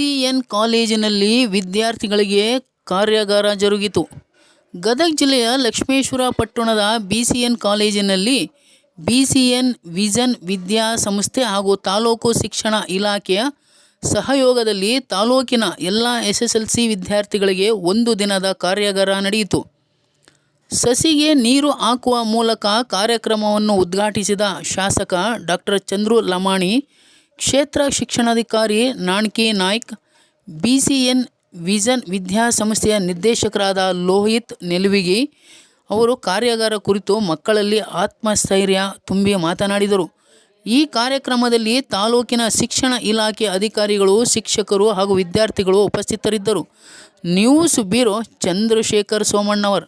N ಕಾಲೇಜಿನಲ್ಲಿ ವಿದ್ಯಾರ್ಥಿಗಳಿಗೆ ಕಾರ್ಯಾಗಾರ ಜರುಗಿತು. ಗದಗ ಜಿಲ್ಲೆಯ ಲಕ್ಷ್ಮೇಶ್ವರ ಪಟ್ಟಣದ ಬಿ ಕಾಲೇಜಿನಲ್ಲಿ ಬಿ ವಿಷನ್ ವಿದ್ಯಾ ಸಂಸ್ಥೆ ಹಾಗೂ ತಾಲೂಕು ಶಿಕ್ಷಣ ಇಲಾಖೆಯ ಸಹಯೋಗದಲ್ಲಿ ತಾಲೂಕಿನ ಎಲ್ಲ ಎಸ್ ಎಸ್ ಎಲ್ ಸಿ ವಿದ್ಯಾರ್ಥಿಗಳಿಗೆ ಒಂದು ದಿನದ ಕಾರ್ಯಾಗಾರ ನಡೆಯಿತು. ಸಸಿಗೆ ನೀರು ಹಾಕುವ ಮೂಲಕ ಕಾರ್ಯಕ್ರಮವನ್ನು ಉದ್ಘಾಟಿಸಿದ ಶಾಸಕ ಡಾಕ್ಟರ್ ಚಂದ್ರು ಲಮಾಣಿ ಕ್ಷೇತ್ರ ಶಿಕ್ಷಣಾಧಿಕಾರಿ Nanki Naik B C N vision ವಿದ್ಯಾಸಂಸ್ಥೆಯ ನಿರ್ದೇಶಕರಾದ ಲೋಹಿತ್ ನೆಲುವಿಗಿ ಅವರು ಕಾರ್ಯಾಗಾರ ಕುರಿತು ಮಕ್ಕಳಲ್ಲಿ ಆತ್ಮಸ್ಥೈರ್ಯ ತುಂಬಿ ಮಾತನಾಡಿದರು. ಈ ಕಾರ್ಯಕ್ರಮದಲ್ಲಿ ತಾಲೂಕಿನ ಶಿಕ್ಷಣ ಇಲಾಖೆ ಅಧಿಕಾರಿಗಳು, ಶಿಕ್ಷಕರು ಹಾಗೂ ವಿದ್ಯಾರ್ಥಿಗಳು ಉಪಸ್ಥಿತರಿದ್ದರು. News bureau Chandrashekhar Somannavar.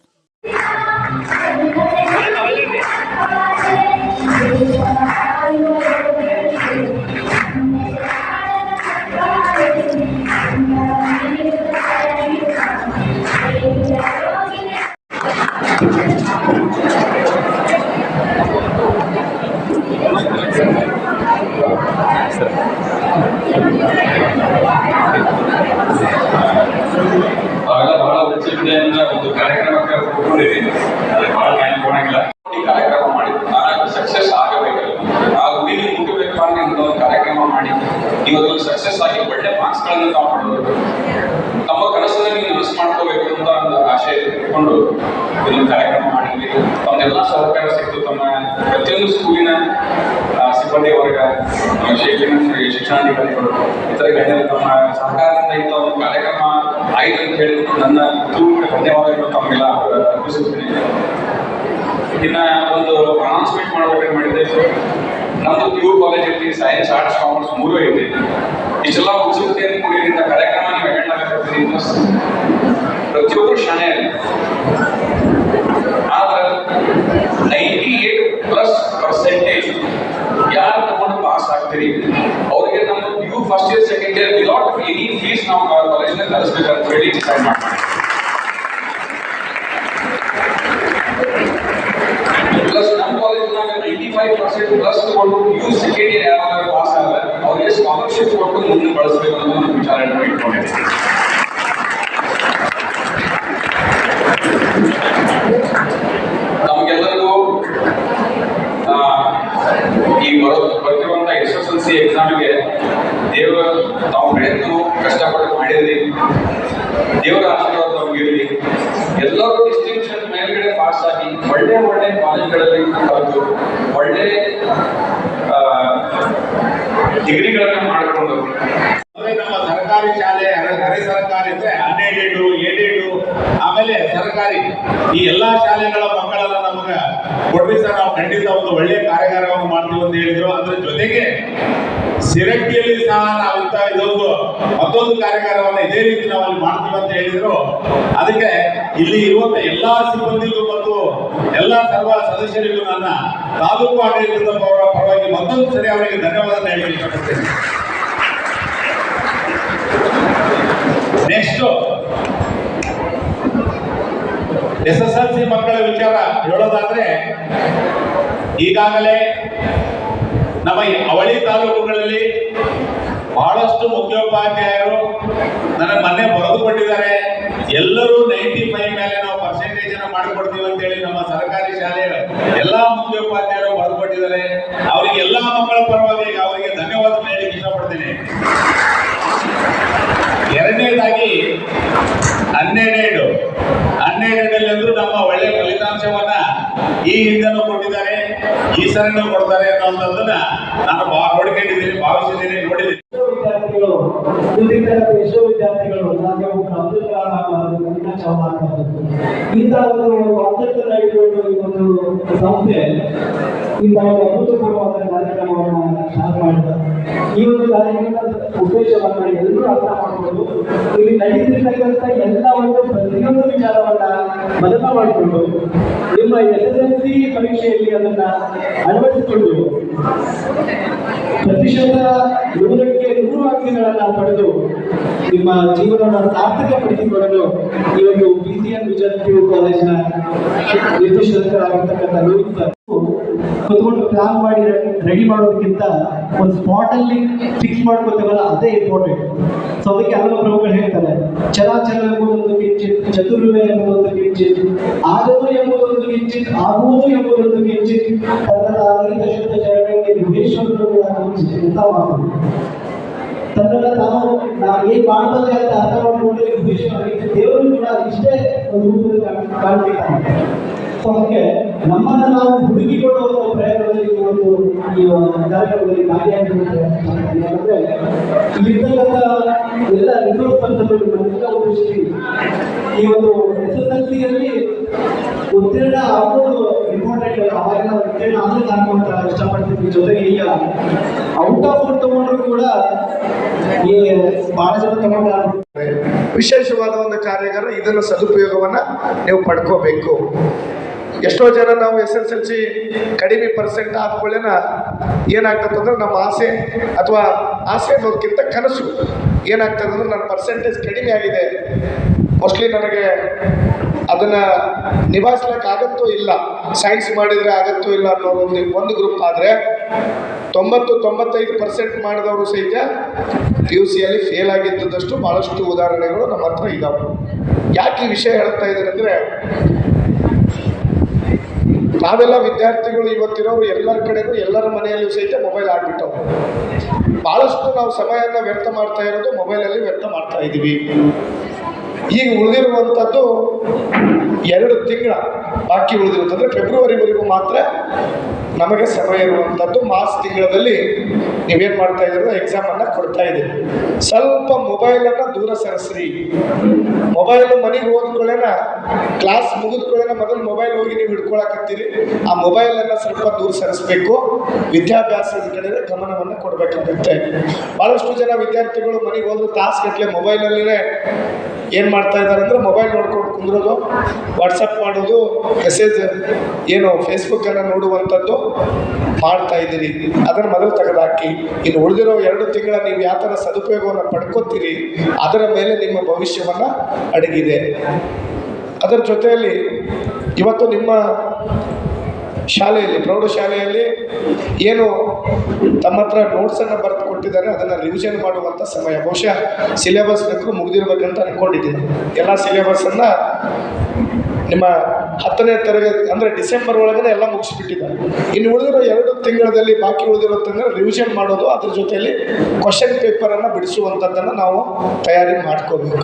ಅದ್ರಲ್ಲಿ ಸಕ್ಸಸ್ ಆಗಿ ಒಳ್ಳೆ ಮಾರ್ಕ್ಸ್ಗಳನ್ನು ತಾವು ಮಾಡಬೇಕು ತಮ್ಮ ಕನಸನ್ನ ನೀವು ನನಸು ಮಾಡ್ಕೋಬೇಕು ಅಂತ ಒಂದು ಆಶೆ ಇಟ್ಕೊಂಡು ಇದೊಂದು ಕಾರ್ಯಕ್ರಮ ಮಾಡಿದ್ವಿ ತಮ್ಮೆಲ್ಲ ಸಹಕಾರ ಸಿಕ್ತು. ತಮ್ಮ ಪ್ರತಿಯೊಂದು ಸ್ಕೂಲಿನ ಸಿಬ್ಬಂದಿ ವರ್ಗ ಶೈಕ್ಷಣಿಕ ಶಿಕ್ಷಣ ಶಿಕ್ಷಣಾಧಿಕಾರಿಗಳು ಇತರ ಗಣ್ಯರು ತಮ್ಮ ಸಹಕಾರದಿಂದ ಇಂಥ ಒಂದು ಕಾರ್ಯಕ್ರಮ ಆಯ್ತು ಅಂತ ಹೇಳಿ ನನ್ನ ತುಂಬ ಧನ್ಯವಾದಗಳು ತಮಗೆಲ್ಲ ಅರ್ಪಿಸುತ್ತೇನೆ. ಇನ್ನ ಒಂದು ಅನೌನ್ಸ್ಮೆಂಟ್ ಮಾಡಬೇಕಾಗಿ ಮಾಡಿದ್ದೆ ನಮ್ದು ಪಿ ಯು ಕಾಲೇಜ್ ಐತಿ ಸೈನ್ಸ್ ಆರ್ಟ್ಸ್ ಕಾಮರ್ಸ್ ಮೂರು ಐತಿ ಇಷ್ಟೆಲ್ಲ ಉತ್ಸುಕತೆಯನ್ನು ಕೂಡಿರಿಂದ ಕಾರ್ಯಕ್ರಮ ನೀವು ಅಟೆಂಡ್ ಆಗಬೇಕಾಗ್ತದೆ ಪ್ರತಿಯೊಬ್ಬರು ಶಾಣೆ ಆದ್ರೆ ನೈಂಟಿ ಏಟ್ ಪ್ಲಸ್ ಪರ್ಸೆಂಟೇಜ್ ಯಾರು ತಗೊಂಡು ಪಾಸ್ ಆಗ್ತೀರಿ? ಅವರಿಗೆ ನಮ್ಮ P first year second year without any fees ನಾವು ಕಾಲೇಜ್ನ ಕಲಿಸ್ಬೇಕಂತ ಹೇಳಿ ಡಿಸೈಡ್ ಮಾಡ್ತೀವಿ ಪ್ಲಸ್ ನಮ್ಮ ಕಾಲೇಜ್ನಾಗ ನೈಂಟಿ ಫೈವ್ ಪರ್ಸೆಂಟ್ ಪ್ಲಸ್ ತಗೊಂಡು ಯು ಸೆಕೆಂಡ್ ಇಯರ್ ಯಾವಾಗ ಪಾಸ್ ಆದ್ರೆ ಅವರಿಗೆ ಸ್ಕಾಲರ್ಶಿಪ್ ಕೊಟ್ಟು ಮುಂದೆ ಬಳಸಬೇಕು ಅನ್ನೋ ಒಂದು ವಿಚಾರ ಇಟ್ಕೊಂಡಿದ್ದೀವಿ ನಮಗೆಲ್ಲರಿಗೂ ಈ ಬರೋ ಬರ್ತಿರುವಂತ ಎಸ್ ಎಸ್ ಎಲ್ ಸಿ ಎಕ್ಸಾಮ್ಗೆ ದೇವರ, ತಾವು ಪ್ರಯತ್ನ ಕಷ್ಟಪಟ್ಟು ಮಾಡಿದ್ರಿ. ದೇವರ ಆಶೀರ್ವಾದ ನಮ್ಗೆ ಇರಲಿ. ಎಲ್ಲರೂ ಡಿಸ್ಟಿಂಕ್ಷನ್ ಮೇಲ್ಗಡೆ ಪಾಸ್ ಆಗಿ ಒಳ್ಳೆ ಒಳ್ಳೆ ಕಾಲೇಜ್ಗಳಲ್ಲಿ ಕಲಿತು ಡಿಗ್ರಿಗಳನ್ನ ಮಾಡಿಕೊಂಡು. ನಮ್ಮ ಸರ್ಕಾರಿ ಶಾಲೆ ಅರೆ ಸರ್ಕಾರಿ ಅಂದ್ರೆ ಅನ್ಎಡೆಡ್ ಏಡೆಡ್ ಆಮೇಲೆ ಸರ್ಕಾರಿ ಈ ಎಲ್ಲಾ ಶಾಲೆಗಳ ಮಕ್ಕಳೆಲ್ಲ ನಮ್ಗೆ ಕೊಡ್ಬಿ ಸರ್ ನಾವು ಖಂಡಿತ ಒಂದು ಒಳ್ಳೆಯ ಕಾರ್ಯಾಗಾರವನ್ನು ಮಾಡ್ತೀವಿ ಅಂತ ಹೇಳಿದ್ರು. ಅದ್ರ ಜೊತೆಗೆ ಸಿರಟ್ಟಿಯಲ್ಲಿ ಸಹ ನಾವು ಇಂಥ ಇದೊಂದು ಮತ್ತೊಂದು ಕಾರ್ಯಾಗಾರವನ್ನು ಇದೇ ರೀತಿ ನಾವು ಅಲ್ಲಿ ಮಾಡ್ತೀವಿ ಅಂತ ಹೇಳಿದ್ರು. ಅದಕ್ಕೆ ಇಲ್ಲಿ ಇರುವಂತ ಎಲ್ಲಾ ಸಿಬ್ಬಂದಿಗೂ ಎಲ್ಲಾ ಸರ್ವ ಸದಸ್ಯರಿಗೂ ನನ್ನ ತಾಲೂಕು ಆಡಳಿತದ ಪರ- ಪರವಾಗಿ ಮತ್ತೊಂದು ಸರಿ ಅವರಿಗೆ ಧನ್ಯವಾದ ಹೇಳಲಿಕ್ಕೆ ಇಷ್ಟಪಡ್ತೇನೆ. Next S S L C ಮಕ್ಕಳ ವಿಚಾರ ಹೇಳೋದಾದ್ರೆ, ಈಗಾಗಲೇ ನಮ್ಮ ಅವಳಿ ತಾಲೂಕುಗಳಲ್ಲಿ ಬಹಳಷ್ಟು ಮುಖ್ಯೋಪಾಧ್ಯಾಯರು ನನಗೆ ಮೊನ್ನೆ ಬರೆದುಕೊಟ್ಟಿದ್ದಾರೆ ಎಲ್ಲರೂ ನೈಂಟಿ ಫೈವ್ ಮೇಲೆ ನಾವು ಪರ್ಸೆಂಟೇಜ್ ಅನ್ನ ಮಾಡಿಕೊಡ್ತೀವಿ ಅಂತ ಹೇಳಿ ನಮ್ಮ ಶಾಲೆಯ ಎಲ್ಲಾ ಮುಖ್ಯೋಪಾಧ್ಯಾಯರು ಬರೆದುಕೊಟ್ಟಿದ್ದಾರೆ ಅವರಿಗೆ ಎಲ್ಲಾ ಮಕ್ಕಳ ಪರವಾಗಿ ಅವರಿಗೆ ಧನ್ಯವಾದ ಹೇಳಲಿಕ್ಕೆ ಇಷ್ಟಪಡ್ತೀನಿ. ಎರಡನೇದಾಗಿ, ಹನ್ನೆರಡು. ಹನ್ನೆರಡರಲ್ಲಿ ಅಂದ್ರೂ ನಮ್ಮ ಒಳ್ಳೆ ಫಲಿತಾಂಶವನ್ನ ಈ ಹಿಂದೆನೂ ಕೊಟ್ಟಿದ್ದಾರೆ, ಈ ಸರಿನೂ ಕೊಡ್ತಾರೆ ಅನ್ನೋದನ್ನ ನಾನು ಹೊಡ್ಕೊಂಡಿದ್ದೀನಿ ಭಾವಿಸಿದ್ದೀನಿ, ನೋಡಿದ್ದೀನಿ. ವಿದ್ಯಾರ್ಥಿಗಳು ವಿವಿಧ ವಿಶ್ವವಿದ್ಯಾರ್ಥಿಗಳು ನಾಗೇಂದ್ರ ಅಬ್ದುಲ್ ಕಲಾಂ ಆಗಬಾರದು ಆಗಬಾರದು ಇಂಥ ಒಂದು ಈ ಒಂದು ಸಂಸ್ಥೆ ಇಂಥ ಒಂದು ಅಭೂತಪೂರ್ವವಾದ ಕಾರ್ಯಕ್ರಮವನ್ನು ಸ್ಟಾರ್ಟ್ ಮಾಡಿದ. ಈ ಒಂದು ಕಾರ್ಯಕ್ರಮದ ಉದ್ದೇಶವನ್ನು ಎಲ್ಲರೂ ಅರ್ಥ ಮಾಡಬಹುದು ಇಲ್ಲಿ ನಡೆಯುತ್ತಿರ್ತಕ್ಕಂಥ ಎಲ್ಲ ಒಂದು ಪ್ರತಿಯೊಂದು ವಿಚಾರವನ್ನ ಮನನ ಮಾಡಿಕೊಂಡು ನಿಮ್ಮ ಎಸ್ ಎಸ್ ಎಲ್ ಸಿ ಪರೀಕ್ಷೆಯಲ್ಲಿ ಅದನ್ನ ಅಳವಡಿಸಿಕೊಂಡು ಪ್ರತಿಶತ ನೂರು ಪಡೆದು ನಿಮ್ಮ ಜೀವನವನ್ನು ಸಾರ್ಥಕಪಡಿಸಿಕೊಳ್ಳಲು ಈ ಇವತ್ತು ಬಿ ಸಿ ಎನ್ ಪಿ ಕಾಲೇಜಿನ ನಿರ್ದೇಶಕರಾಗಿರ್ತಕ್ಕಂಥ ಲೋಹಿತ್ ಕುತ್ಕೊಂಡು ಪ್ಲಾನ್ ಮಾಡಿ ರೆಡಿ ಮಾಡೋದಕ್ಕಿಂತ ಒಂದು ಸ್ಪಾಟಲ್ಲಿ ಫಿಕ್ಸ್ ಮಾಡ್ಕೊತೇವಲ್ಲ ಅದೇ ಇಂಪಾರ್ಟೆಂಟ್ ಸೊ ಅದಕ್ಕೆ ಹಲವು ಪ್ರಮುಖರು ಹೇಳ್ತಾರೆ ಚಲಾಚಲ ಎಂಬುದೊಂದು ಕಿಂಚಿತ್ ಚತುರ್ವೆ ಎಂಬುದೊಂದು ಕಿಂಚಿತ್ ಆಗದು ಎಂಬುದೊಂದು ಕಿಂಚಿತ್, ಆಗುವುದು ಎಂಬುದೊಂದು ಕಿಂಚಿತ್ ತನ್ನ ಆಧಾರಿತ ಶುದ್ಧ ಚರಣಕ್ಕೆ ಗುಹೇಶ್ವರರು ಕೂಡ ಅಂತ ತನ್ನನ್ನ ತಾವು ನಾವು ಏನ್ ಮಾಡ್ಬೋದು ಅಂತ ಅರ್ಥ ಮಾಡ್ಕೊಂಡ್ರೆ ಗುಹೇಶ್ವರ ದೇವರು ಕೂಡ ಇಷ್ಟೇ ಒಂದು ರೂಪದಲ್ಲಿ ಕಾಣ್- ಕಾಣ್ಬೇಕಾಗುತ್ತೆ ಸೊ ಅದಕ್ಕೆ ನಮ್ಮನ್ನ ನಾವು ಹುಡುಕಿಕೊಳ್ಳುವ ಪ್ರಯತ್ನದಲ್ಲಿ ಒಂದು ಈ ಒಂದು ಕಾರ್ಯಕ್ರಮದಲ್ಲಿ ಭಾಗಿಯಾಗಿರುತ್ತೆ ಯಾಕಂದ್ರೆ ಇಲ್ಲಿರ್ತಕ್ಕಂಥ ಎಲ್ಲ ರಿಸೋರ್ಸ್ ಪಂಥಗಳು ನಮ್ಮೆಲ್ಲ ಉದ್ದೇಶಿಸಿ ಈ ಒಂದು ಎಸ್ ಎಸ್ ಎಲ್ ಸಿಯಲ್ಲಿ ಉತ್ತೀರ್ಣ ಆಗೋದು ಇಂಪಾರ್ಟೆಂಟ್ ಅವಾಗೆಲ್ಲ ಉತ್ತೀರ್ಣ ಆದ್ರೆ ನಾನು ಅಂತ ಇಷ್ಟಪಡ್ತಿದ್ವಿ. ಜೊತೆಗೆ ಈಗ ಔಟ್ ಆಫ್ ತಗೊಂಡ್ರು ಕೂಡ ಈ ಬಹಳ ಜನ ವಿಶೇಷವಾದ ಒಂದು ಕಾರ್ಯಾಗಾರ, ಇದನ್ನು ಸದುಪಯೋಗವನ್ನ ನೀವು ಪಡ್ಕೋಬೇಕು. ಎಷ್ಟೋ ಜನ ನಾವು ಎಸ್ ಎಸ್ ಎಲ್ ಸಿ ಕಡಿಮೆ ಪರ್ಸೆಂಟ್ ಆದ್ಕೊಳ್ಳೇನ ಏನಾಗ್ತದೆ ಅಂದ್ರೆ ನಮ್ಮ ಆಸೆ ಅಥವಾ ಆಸೆ ಅನ್ನೋದಕ್ಕಿಂತ ಕನಸು ಏನಾಗ್ತದೆ ಅಂದ್ರೆ ನನ್ನ ಪರ್ಸೆಂಟೇಜ್ ಕಡಿಮೆ ಆಗಿದೆ. ಮೋಸ್ಟ್ಲಿ ನನಗೆ ಅದನ್ನ ನಿಭಾಯಿಸ್ಲಿಕ್ಕೆ ಆಗತ್ತೋ ಇಲ್ಲ? ಸೈನ್ಸ್ ಮಾಡಿದ್ರೆ ಆಗತ್ತೋ ಇಲ್ಲ ಅನ್ನೋ ಒಂದು ಒಂದು ಗ್ರೂಪ್ ಆದರೆ ತೊಂಬತ್ತು, ತೊಂಬತ್ತೈದು ಪರ್ಸೆಂಟ್ ಮಾಡಿದವರು ಸಹಿತ ಪಿ ಯು ಸಿಯಲ್ಲಿ ಫೇಲ್ ಆಗಿದ್ದದಷ್ಟು ಭಾಳಷ್ಟು ಉದಾಹರಣೆಗಳು ನಮ್ಮ ಹತ್ರ ಇದ್ದಾವೆ ಯಾಕೆ ಈ ವಿಷಯ ಹೇಳ್ತಾ ಇದ್ದಾರೆ ಅಂದರೆ, ನಾವೆಲ್ಲ ವಿದ್ಯಾರ್ಥಿಗಳು ಇವತ್ತಿರೋರು ಎಲ್ಲರ ಕಡೆಗೂ ಎಲ್ಲರ ಮನೆಯಲ್ಲೂ ಸಹಿತ ಮೊಬೈಲ್ ಆಗ್ಬಿಟ್ಟವು ಭಾಳಷ್ಟು ನಾವು ಸಮಯನ ವ್ಯರ್ಥ ಮಾಡ್ತಾ ಇರೋದು ಮೊಬೈಲಲ್ಲಿ ವ್ಯರ್ಥ ಮಾಡ್ತಾ ಇದ್ದೀವಿ. ಈಗ ಉಳಿದಿರುವಂಥದ್ದು ಎರಡು ತಿಂಗಳ ಬಾಕಿ ಉಳಿದಿರುತ್ತಂದ್ರೆ ಫೆಬ್ರವರಿವರೆಗೂ ಮಾತ್ರ ನಮಗೆ ಸಮಯ ಇರುವಂಥದ್ದು ಮಾರ್ಚ್ ತಿಂಗಳಲ್ಲಿ ನೀವೇನು ಮಾಡ್ತಾ ಇದ್ದೀರೋ ಎಕ್ಸಾಮನ್ನು ಕೊಡ್ತಾ ಇದ್ದೀರಿ. ಸ್ವಲ್ಪ ಮೊಬೈಲನ್ನು ದೂರ ಸರಿಸ್ರಿ. ಮೊಬೈಲ್ ಮನೆಗೆ ಹೋದ್ಕೊಳ್ಳೇನ ಕ್ಲಾಸ್ ಮುಗಿದ್ಕೊಳ್ಳೇನ ಮೊದಲು ಮೊಬೈಲ್ ಹೋಗಿ ನೀವು ಹಿಡ್ಕೊಳಕತ್ತೀರಿ. ಆ ಮೊಬೈಲನ್ನು ಸ್ವಲ್ಪ ದೂರ ಸರಿಸ್ಬೇಕು. ವಿದ್ಯಾಭ್ಯಾಸದ ಕಡೆ ಗಮನವನ್ನು ಕೊಡಬೇಕಾಗುತ್ತೆ. ಭಾಳಷ್ಟು ಜನ ವಿದ್ಯಾರ್ಥಿಗಳು ಮನೆಗೆ ಹೋದ್ರೆ ತಾಸು ಮೊಬೈಲ್ ಮೊಬೈಲಲ್ಲೇ ಏನು ಮಾಡ್ತಾ ಇದ್ದಾರೆ ಅಂದರೆ ಮೊಬೈಲ್ ನೋಡ್ಕೊಂಡು ಕುಂದ್ರೋದು ವಾಟ್ಸಪ್ ಮಾಡೋದು ಮೆಸೇಜ್ ಏನು ಫೇಸ್ಬುಕ್ಕನ್ನು ನೋಡುವಂಥದ್ದು ಮಾಡ್ತಾ ಇದ್ದೀರಿ. ಅದನ್ನು ಮೊದಲು ತೆಗೆದಾಕಿ, ಇನ್ನು ಉಳಿದಿರೋ ಎರಡು ತಿಂಗಳ ನೀವು ಯಾವ ಥರ ಸದುಪಯೋಗವನ್ನು ಪಡ್ಕೋತೀರಿ, ಅದರ ಮೇಲೆ ನಿಮ್ಮ ಭವಿಷ್ಯವನ್ನು ಅಡಗಿದೆ. ಅದರ ಜೊತೆಯಲ್ಲಿ ಇವತ್ತು ನಿಮ್ಮ ಶಾಲೆಯಲ್ಲಿ, ಪ್ರೌಢಶಾಲೆಯಲ್ಲಿ ಏನು ತಮ್ಮ ಹತ್ರ ನೋಟ್ಸನ್ನು ಕೊಟ್ಟಿದ್ದಾರೆ, ಅದನ್ನು ರಿವಿಷನ್ ಮಾಡುವಂಥ ಸಮಯ. ಬಹುಶಃ ಸಿಲೆಬಸ್ ಬೇಕು, ಮುಗಿದಿರ್ಬೇಕಂತ ಅಂದ್ಕೊಂಡಿದ್ದೀನಿ ಎಲ್ಲ ಸಿಲೆಬಸ್ಸನ್ನು ನಿಮ್ಮ ಹತ್ತನೇ ತರಗತಿ, ಅಂದರೆ ಡಿಸೆಂಬರ್ ಒಳಗಡೆ ಎಲ್ಲ ಮುಗಿಸ್ಬಿಟ್ಟಿದ್ದಾರೆ. ಇನ್ನು ಉಳಿದಿರೋ ಎರಡು ತಿಂಗಳಲ್ಲಿ ಬಾಕಿ ಉಳಿದಿರೋದಂದ್ರೆ ರಿವಿಷನ್ ಮಾಡೋದು, ಅದ್ರ ಜೊತೆಯಲ್ಲಿ ಕ್ವಶನ್ ಪೇಪರನ್ನು ಬಿಡಿಸುವಂಥದ್ದನ್ನು ನಾವು ತಯಾರಿ ಮಾಡ್ಕೋಬೇಕು.